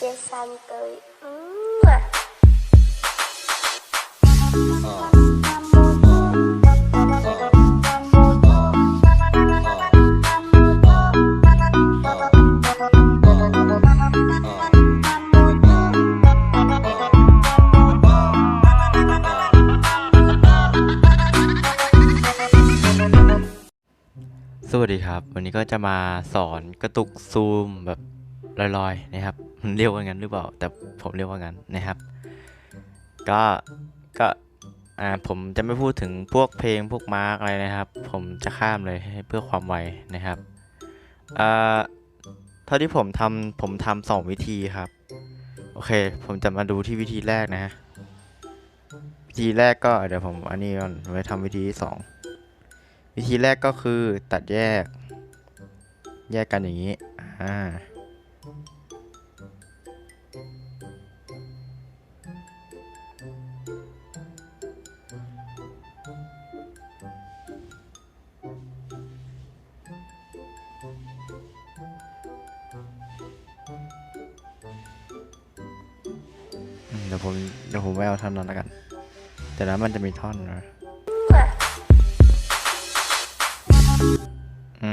DJ Santuy. Mwah. สวัสดีครับ วันนี้ก็จะมาสอนกระตุกซูมแบบลอยๆนะครับ เรียกว่างั้นหรือเปล่า แต่ผมเรียกว่างั้นนะครับ ก็ก็อ่าผมจะไม่พูดถึงพวกเพลงพวกมาร์กอะไรนะครับ ผมจะข้ามเลยให้เพื่อความไวนะครับอ่าเท่าที่ผมทำผมทำสองวิธีครับ โอเค ผมจะมาดูที่วิธีแรกนะฮะวิธีแรกก็เดี๋ยวผมอันนี้ก่อนไว้ทำวิธีที่สองวิธีแรกก็คือตัดแยก แยกกันอย่างนี้อ่า เดี๋ยวผมเดี๋ยวผมไม่เอาท่อนนั้นแล้วกัน แต่แล้วมันจะมีท่อนนะอื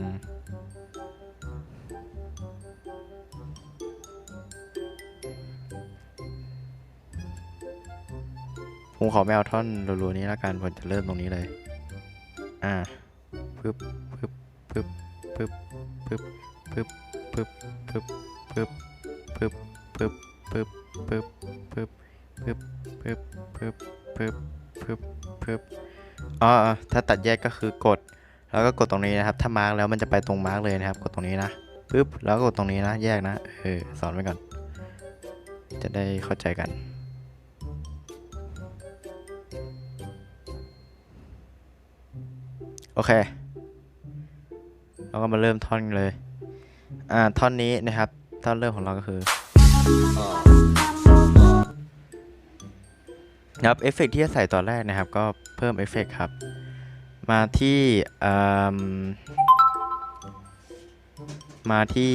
มผมขอไม่เอาท่อนรัวๆนี้แล้วกันผมจะเริ่มตรงนี้เลย อ่าปึ๊บปึ๊บปึ๊บปึ๊บปึ๊บปึ๊บปึ๊บปึ๊บปึ๊บปึ๊บปึ๊บ ปึ๊บปึ๊บปึ๊บปึ๊บปึ๊บปึ๊บปึ๊บปึ๊บปึ๊บอ๋อถ้าตัดแยกก็คือกด แล้วก็กดตรงนี้นะครับ ถ้ามาร์กแล้วมันจะไปตรงมาร์กเลยนะครับ กดตรงนี้นะปึ๊บแล้วก็กดตรงนี้นะ แยกนะเออสอนไว้ก่อน จะได้เข้าใจกันโอเคเราก็มาเริ่มท่อนเลย อ่า ท่อนนี้นะครับ ท่อนเริ่มของเราก็คือ ครับเอฟเฟกต์ที่จะใส่ตอนแรกนะครับ ก็เพิ่มเอฟเฟกต์ครับ มาที่มมาที่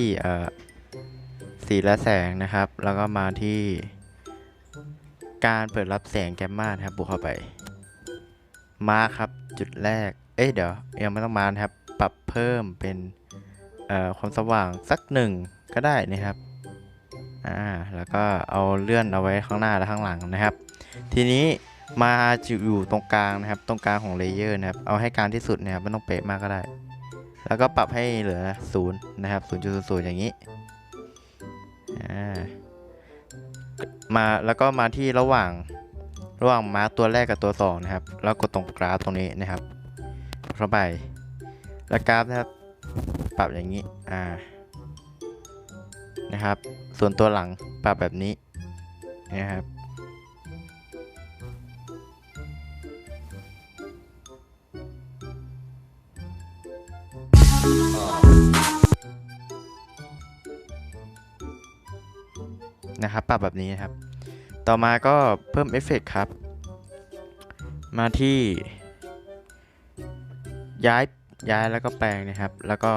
สีและแสงนะครับ แล้วก็มาที่การเปิดรับแสงแกมมาครับ บวกเข้าไป มาครับจุดแรก เอ้ยเดี๋ยวยังไม่ต้องมานะครับ ปรับเพิ่มเป็นความสว่างสักหนึ่งก็ได้นะครับ อ่าแล้วก็เอาเลื่อนเอาไว้ข้างหน้าและข้างหลังนะครับ ทีนี้มาอยู่ตรงกลางนะครับ ตรงกลางของเลเยอร์นะครับ เอาให้กลางที่สุดนะครับไม่ต้องเป๊ะมากก็ได้ แล้วก็ปรับให้เหลือศูนย์นะครับศูนย์จุดศูนย์อย่างนี้อ่ามาแล้วก็มาที่ระหว่างระหว่างมาร์กตัวแรกกับตัวสองนะครับ แล้วกดตรงกราฟตรงนี้นะครับเข้าไปแล้วกราฟนะครับ ปรับอย่างนี้ อ่า นะครับ ส่วนตัวหลังปรับแบบนี้นะครับนะครับปรับแบบนี้นะครับ ต่อมาก็เพิ่มเอฟเฟกต์ครับ มาที่ย้ายย้ายแล้วก็แปลงนะครับ แล้วก็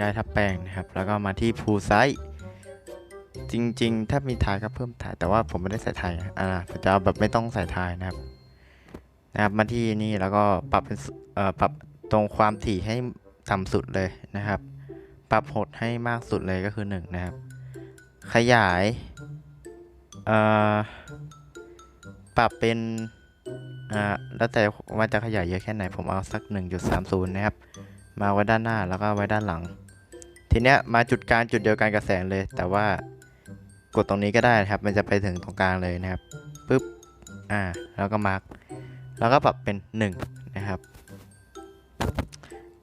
ย้ายทับแปลงนะครับ แล้วก็มาที่พูไซต์ จริง ๆ ถ้ามีถ่ายก็เพิ่มถ่ายแต่ว่าผมไม่ได้ใส่ถ่ายอ่าผมจะเอาแบบไม่ต้องใส่ถ่ายนะครับ นะครับ มาที่นี่แล้วก็ปรับเป็นเอ่อปรับตรงความถี่ให้ต่ำสุดเลยนะครับ ปรับหดให้มากสุดเลยก็คือ 1 นะครับ ขยายเอ่อปรับเป็นอ่าแล้วแต่ว่าจะขยายเยอะแค่ไหนผมเอาสัก 1.30 นะครับ มาไว้ด้านหน้าแล้วก็ไว้ด้านหลังทีเนี้ยมาจุดกางจุดเดียวกันกับแสงเลย แต่ว่า กดตรงนี้ก็ได้นะครับ มันจะไปถึงตรงกลางเลยนะครับปุ๊บอ่าแล้วก็มาร์กแล้วก็ปรับเป็น 1 นะครับ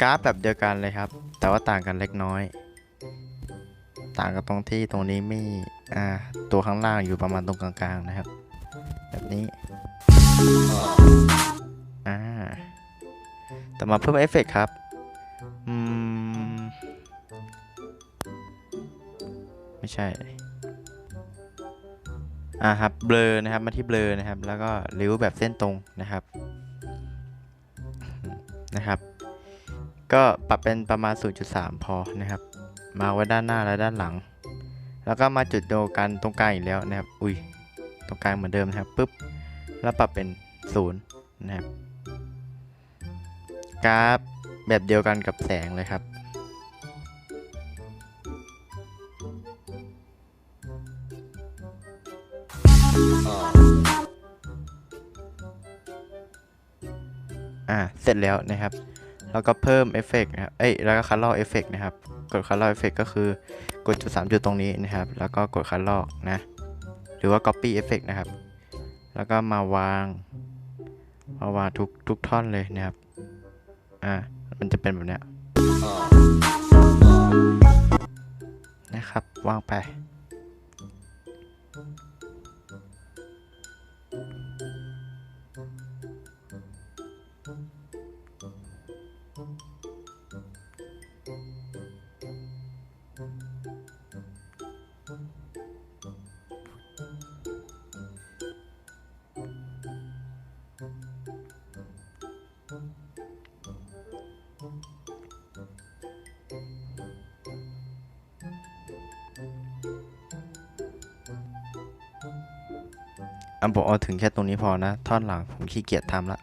กราฟแบบเดียวกันเลยครับ แต่ว่าต่างกันเล็กน้อย ต่างกันตรงที่ตรงนี้ไม่อ่าตัวข้างล่างอยู่ประมาณตรงกลางๆนะครับ แบบนี้อ่าแต่มาเพิ่มเอฟเฟกต์ครับอืมไม่ใช่ อ่าครับเบลอนะครับมาที่เบลอนะครับ แล้วก็ริ้วแบบเส้นตรงนะครับนะครับ ก็ปรับเป็นประมาณ 0.3 พอนะครับ มาไว้ด้านหน้าและด้านหลัง แล้วก็มาจุดเดียวกันตรงกลางอีกแล้วนะครับ อุ้ยตรงกลางเหมือนเดิมนะครับปุ๊บแล้วปรับเป็นศูนย์นะครับกราฟแบบเดียวกันกับแสงเลยครับ อ่า เสร็จแล้วนะครับ แล้วก็เพิ่มเอฟเฟกต์นะครับ เอ้ย แล้วก็คัลลอร์เอฟเฟกต์นะครับ กดคัลลอร์เอฟเฟกต์ก็คือกดจุดสามจุดตรงนี้นะครับ แล้วก็กดคัลลอร์นะ หรือว่า copy effect นะครับ แล้วก็มาวาง มาวางทุกทุกท่อนเลยนะครับ อ่า มันจะเป็นแบบเนี้ยนะครับ วางไป อะผมเอาถึงแค่ตรงนี้พอนะ ท่อนหลังผมขี้เกียจทำละ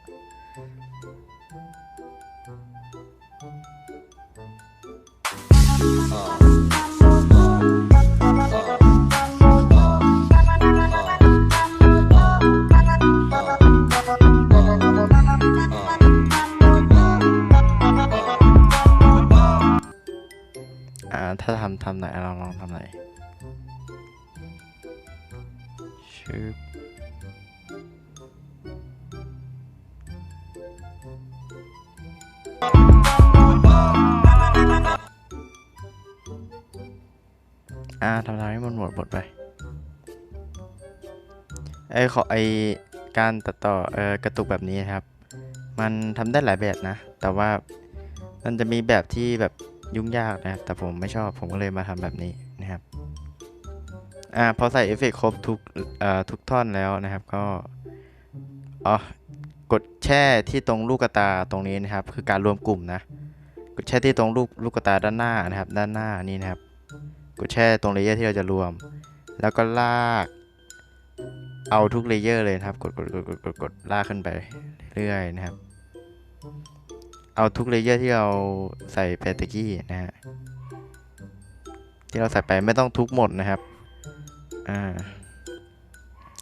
อ่าถ้าทำทำไหนลองลองทำไหนอยชึบ อ่าทำทำให้มันหมดหมดไปไอขอไอการตัดต่อเออกระตุกแบบนี้นครับ มันทำได้หลายแบบนะ แต่ว่ามันจะมีแบบที่แบบยุ่งยากนะครับแต่ผมไม่ชอบผมก็เลยมาทำแบบนี้นะครับอ่าพอใส่เอฟเฟกต์ครบทุกเอ่อทุกท่อนแล้วนะครับก็อ๋อกดแช่ที่ตรงลูกกระตาตรงนี้นะครับ คือการรวมกลุ่มนะกดแช่ที่ตรงลูกลูกกระตาด้านหน้านะครับ ด้านหน้านี่นะครับ กดแช่ตรงเลเยอร์ที่เราจะรวม แล้วก็ลาก เอาทุกเลเยอร์เลยครับ กดกดกดกดกดกดลากขึ้นไปเรื่อยนะครับ เอาทุกเลเยอร์ที่เราใส่ไปตะกี้นะฮะ ที่เราใส่ไปไม่ต้องทุกหมดนะครับ อ่า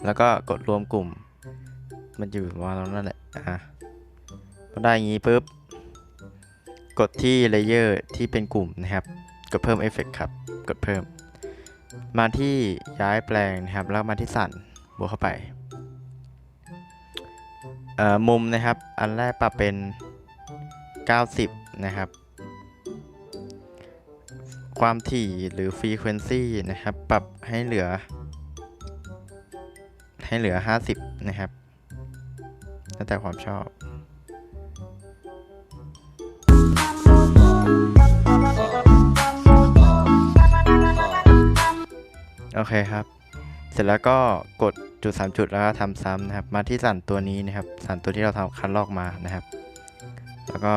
แล้วก็กดรวมกลุ่ม มันอยู่ประมาณตรงนั้นแหละ อ่าพอได้อย่างนี้ปุ๊บ กดที่เลเยอร์ที่เป็นกลุ่มนะครับ กดเพิ่มเอฟเฟกครับ กดเพิ่ม มาที่ย้ายแปลงนะครับ แล้วมาที่สั่นบวกเข้าไปเอ่อมุมนะครับ อันแรกปรับเป็น 90 นะครับ ความถี่หรือ frequency นะครับ ปรับให้เหลือ ให้เหลือ 50 นะครับ แล้วแต่ความชอบ อเคครับ เสร็จแล้วก็กดจุด 3 จุดแล้วก็ทำซ้ำนะครับ มาที่สันตัวนี้นะครับ สันตัวที่เราทำคัดลอกมานะครับ แล้วก็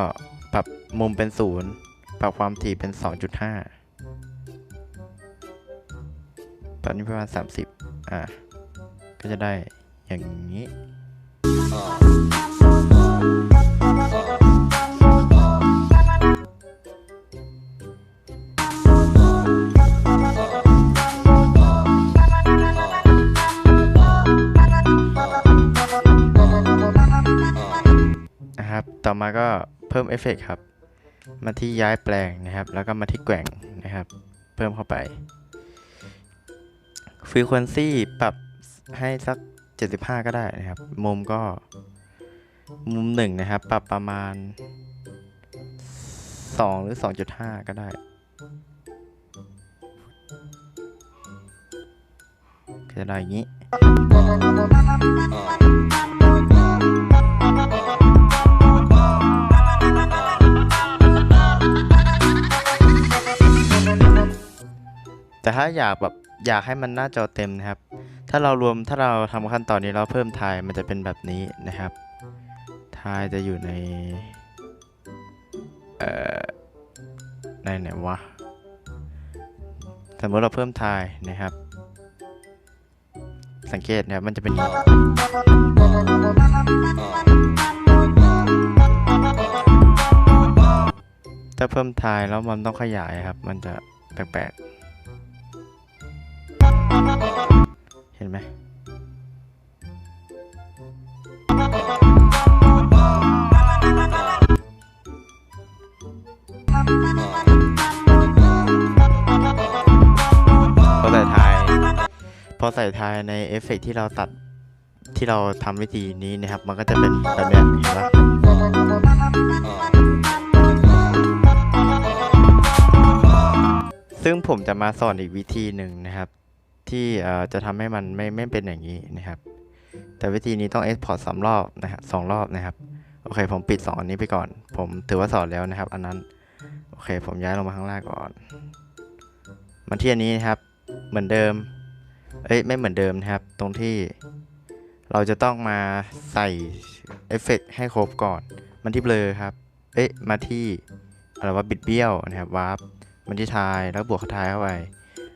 ปรับมุมเป็นศูนย์ปรับความถี่เป็น 2.5ตอนนี้ประมาณ 30 อ่า ก็จะได้อย่างนี้ ต่อมาก็เพิ่มเอฟเฟกต์ครับ มาที่ย้ายแปลงนะครับ แล้วก็มาที่แกว่งนะครับ เพิ่มเข้าไป Frequency ปรับให้สัก 75 ก็ได้นะครับ มุมก็มุมหนึ่งนะครับ ปรับประมาณ 2 หรือ 2.5 ก็ได้ก็จะได้อย่างนี้ แต่ถ้าอยากแบบอยากให้มันหน้าจอเต็มนะครับ ถ้าเรารวมถ้าเราทำขั้นตอนนี้เราเพิ่มทายมันจะเป็นแบบนี้นะครับทายจะอยู่ในเอ่อในไหนวะสมมติเราเพิ่มทายนะครับ สังเกตนะครับมันจะเป็นถ้าเพิ่มทายแล้วมันต้องขยายครับ มันจะแปลกๆ เห็นไหมพอใส่ทาย พอใส่ทายในเอฟเฟกต์ที่เราตัดที่เราทำวิธีนี้นะครับ มันก็จะเป็นแบบนี้เห็นปะซึ่งผมจะมาสอนอีกวิธีหนึ่งนะครับ ที่จะทำให้มันไม่ไม่เป็นอย่างนี้นะครับ แต่วิธีนี้ต้อง export สามรอบนะครับสองรอบนะครับ โอเค ผมปิดสองอันนี้ไปก่อน ผมถือว่าสอนแล้วนะครับ อันนั้น โอเค ผมย้ายลงมาข้างล่างก่อน มาที่อันนี้นะครับ เหมือนเดิม เอ้ย ไม่เหมือนเดิมนะครับ ตรงที่เราจะต้องมาใส่เอฟเฟกต์ให้ครบก่อน มันที่เบลอครับ เอ้ยมาที่อะไรว่าบิดเบี้ยวนะครับวาร์ปมันที่ทายแล้วบวกทายเข้าไป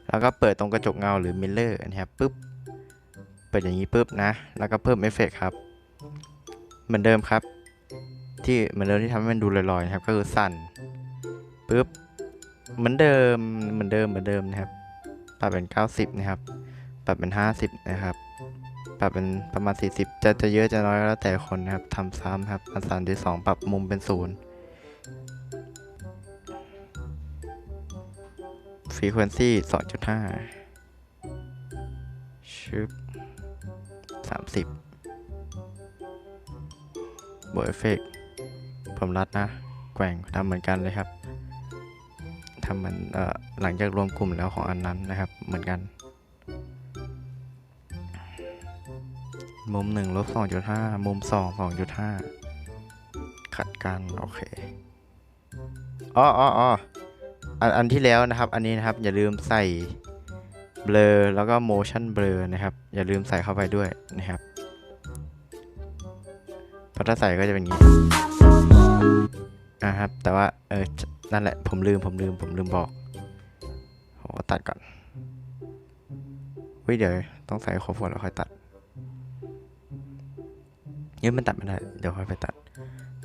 แล้วก็เปิดตรงกระจกเงาหรือมิลเลอร์นะครับปุ๊บ เปิดอย่างนี้ปุ๊บนะ แล้วก็เพิ่มเอฟเฟกต์ครับ เหมือนเดิมครับ ที่เหมือนเดิมที่ทำให้มันดูลอยๆนะครับ ก็คือสั่นปุ๊บ เหมือนเดิม เหมือนเดิม เหมือนเดิมนะครับ ปรับเป็น 90 นะครับ ปรับเป็น 50 นะครับ ปรับเป็นประมาณ 40 จะจะเยอะจะน้อยก็แล้วแต่คนนะครับทำซ้ำครับอันสามที่2ปรับมุมเป็น ศูนย์ฟรีควนซี่2.5ชึบ30บวกเอฟเฟกผมรัดนะ แกว่งทำเหมือนกันเลยครับทำมันเอ่อหลังจากรวมกลุ่มแล้วของอันนั้นนะครับเหมือนกันมุมหนึ่งลบสองจุดห้ามุมสองสองจุดห้าขัดกัน โอเคอ๋ออ๋อ อันอันที่แล้วนะครับ อันนี้นะครับ อย่าลืมใส่เบลอแล้วก็ motion blur นะครับ อย่าลืมใส่เข้าไปด้วยนะครับพราะถ้าใส่ก็จะเป็นอย่างนี้อ่าครับ แต่ว่าเออนั่นแหละ ผมลืมผมลืมผมลืมบอกโอ้ตัดก่อนเฮ้ยเดี๋ยวต้องใส่ครบก่อนแล้วค่อยตัดเยังมันตัดไม่ได้ เดี๋ยวค่อยไปตัด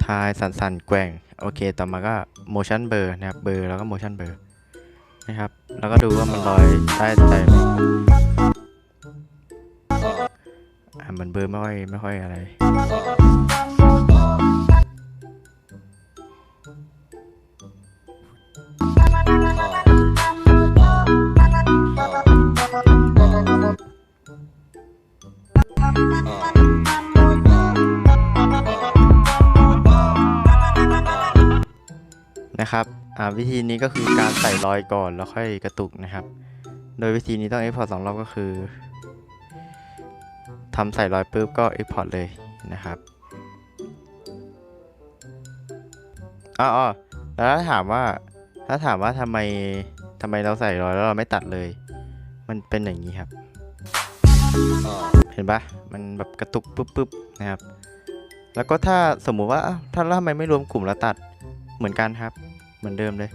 ทายสั่นๆแกว่ง โอเค ต่อมาก็ motion blur นะครับ blur แล้วก็ motion blur นะครับ แล้วก็ดูว่ามันลอยได้ใจไหมอะมันเบอร์ไม่ค่อยไม่ค่อยอะไร วิธีนี้ก็คือการใส่รอยก่อนแล้วค่อยกระตุกนะครับ โดยวิธีนี้ต้อง export สองรอบก็คือทำใส่รอยปุ๊บก็ export เลยนะครับอ๋อแล้วถ้าถามว่าถ้าถามว่าทำไมทำไมเราใส่รอยแล้วเราไม่ตัดเลย มันเป็นอย่างนี้ครับ เห็นปะมันแบบกระตุกปุ๊บปุ๊บนะครับ แล้วก็ถ้าสมมุติว่าอ้าวถ้าทำไมไม่รวมกลุ่มแล้วตัดเหมือนกันครับ เหมือนเดิมเลย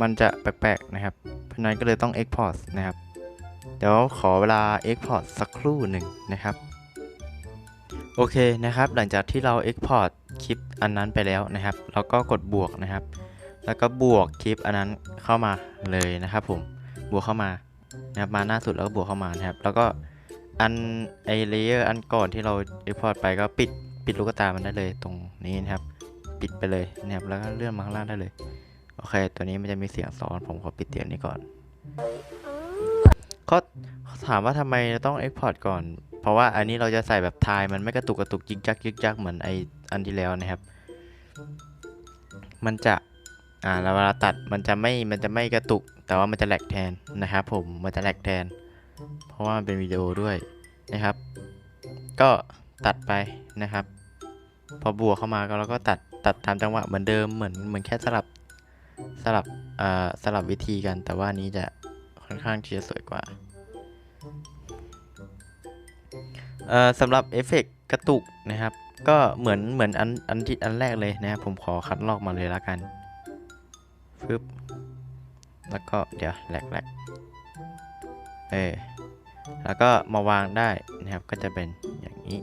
มันจะแปลกๆนะครับ เพราะนั้นก็เลยต้อง export นะครับ เดี๋ยวขอเวลา export สักครู่หนึ่งนะครับ โอเคนะครับ หลังจากที่เรา export คลิปอันนั้นไปแล้วนะครับ เราก็กดบวกนะครับ แล้วก็บวกคลิปอันนั้นเข้ามาเลยนะครับ ผม บวกเข้ามานะครับ มาหน้าสุดแล้วก็บวกเข้ามานะครับ แล้วก็อันไอเลเยอร์อันก่อนที่เรา export ไปก็ปิดปิดลูกตามันได้เลยตรงนี้นะครับ ปิดไปเลยนะครับแล้วก็เลื่อนมาข้างล่างได้เลย โอเค ตัวนี้มันจะมีเสียงซ้อนผมขอปิดเสียงนี้ก่อนเขาเขาถามว่าทำไมเราต้อง export ก่อน เพราะว่าอันนี้เราจะใส่แบบทายมันไม่กระตุกกระตุกยิกจักยิกจักเหมือนไออันที่แล้วนะครับ มันจะอ่าเวลาตัดมันจะไม่มันจะไม่กระตุก แต่ว่ามันจะแหลกแทนนะครับผมมันจะแหลกแทน เพราะว่ามันเป็นวิดีโอด้วยนะครับ ก็ตัดไปนะครับ พอบวกเข้ามาก็เราก็ตัด ตัดตามจังหวะเหมือนเดิมเหมือนเหมือนแค่สลับสลับเอ่อสลับวิธีกันแต่ว่านี้จะค่อนข้างที่จะสวยกว่าเอ่อสำหรับเอฟเฟกต์กระตุกนะครับ ก็เหมือนเหมือนอันอันที่อันแรกเลยนะครับผมขอคัดลอกมาเลยละกันฟึบแล้วก็เดี๋ยวแหลกแหลกเออแล้วก็มาวางได้นะครับก็จะเป็นอย่างนี้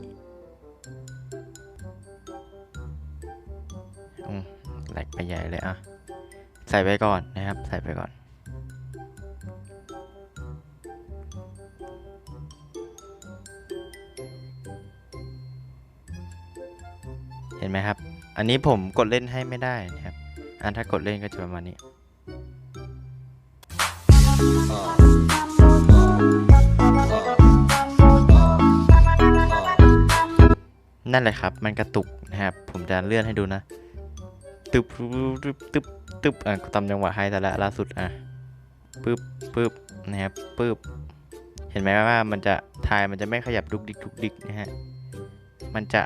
แหลกไปใหญ่เลยอะ ใส่ไปก่อนนะครับ ใส่ไปก่อน เห็นไหมครับ อันนี้ผมกดเล่นให้ไม่ได้นะครับ อันถ้ากดเล่นก็จะประมาณนี้นั่นแหละครับ มันกระตุกนะครับ ผมจะเลื่อนให้ดูนะ ตึบตึบตึบตึบอะตามจังหวะให้แต่ละล่าสุดอะปึ๊บปึ๊บนะครับปึ๊บเห็นไหมว่ามันจะทายมันจะไม่ขยับดุกดิกดุกดิกนะฮะมันจะ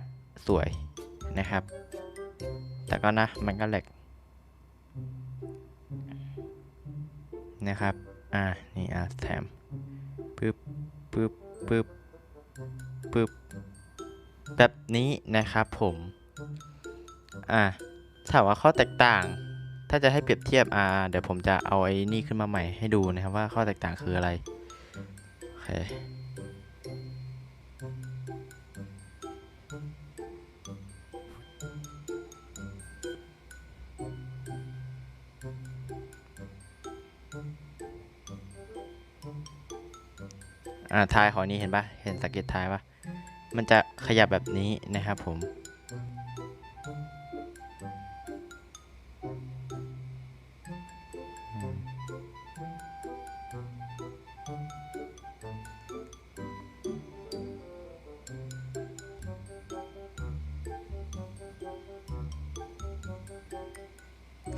สวยนะครับ แต่ก็นะมันก็แหลกนะครับ อ่า นี่อะแถมปึ๊บปึ๊บปึ๊บปึ๊บแบบนี้นะครับผม อ่า ถามว่าข้อแตกต่าง ถ้าจะให้เปรียบเทียบอ่าเดี๋ยวผมจะเอาไอ้นี่ขึ้นมาใหม่ให้ดูนะครับว่าข้อแตกต่างคืออะไรโอเคอ่าทายของนี้เห็นปะเห็นสังเกตทายปะมันจะขยับแบบนี้นะครับผม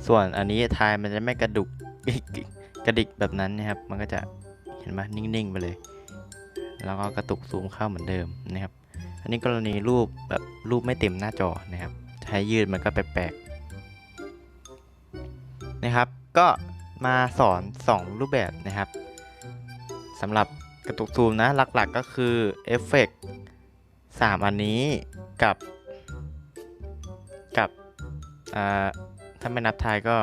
ส่วนอันนี้ทายมันจะไม่กระดุกกระดิกแบบนั้นนะครับ มันก็จะเห็นไหมนิ่งๆไปเลย แล้วก็กระตุกซูมเข้าเหมือนเดิมนะครับ อันนี้กรณีรูปแบบรูปไม่เต็มหน้าจอนะครับให้ยืดมันก็แปลกๆนะครับ ก็มาสอน 2 รูปแบบนะครับสำหรับกระตุกซูมนะหลักๆก็คือเอฟเฟกต์3อันนี้กับกับอ่า ถ้าไม่นับทายก็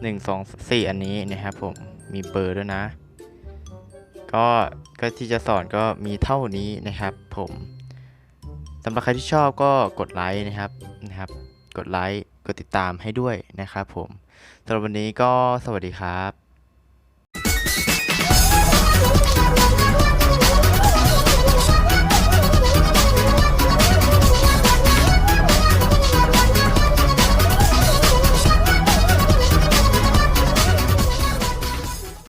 1 2 4 อันนี้นะครับผมมีเบอร์ด้วยนะ ก็ก็ที่จะสอนก็มีเท่านี้นะครับ ผมสำหรับใครที่ชอบก็กดไลค์นะครับนะครับ กดไลค์กดติดตามให้ด้วยนะครับ ผมสำหรับวันนี้ก็สวัสดีครับ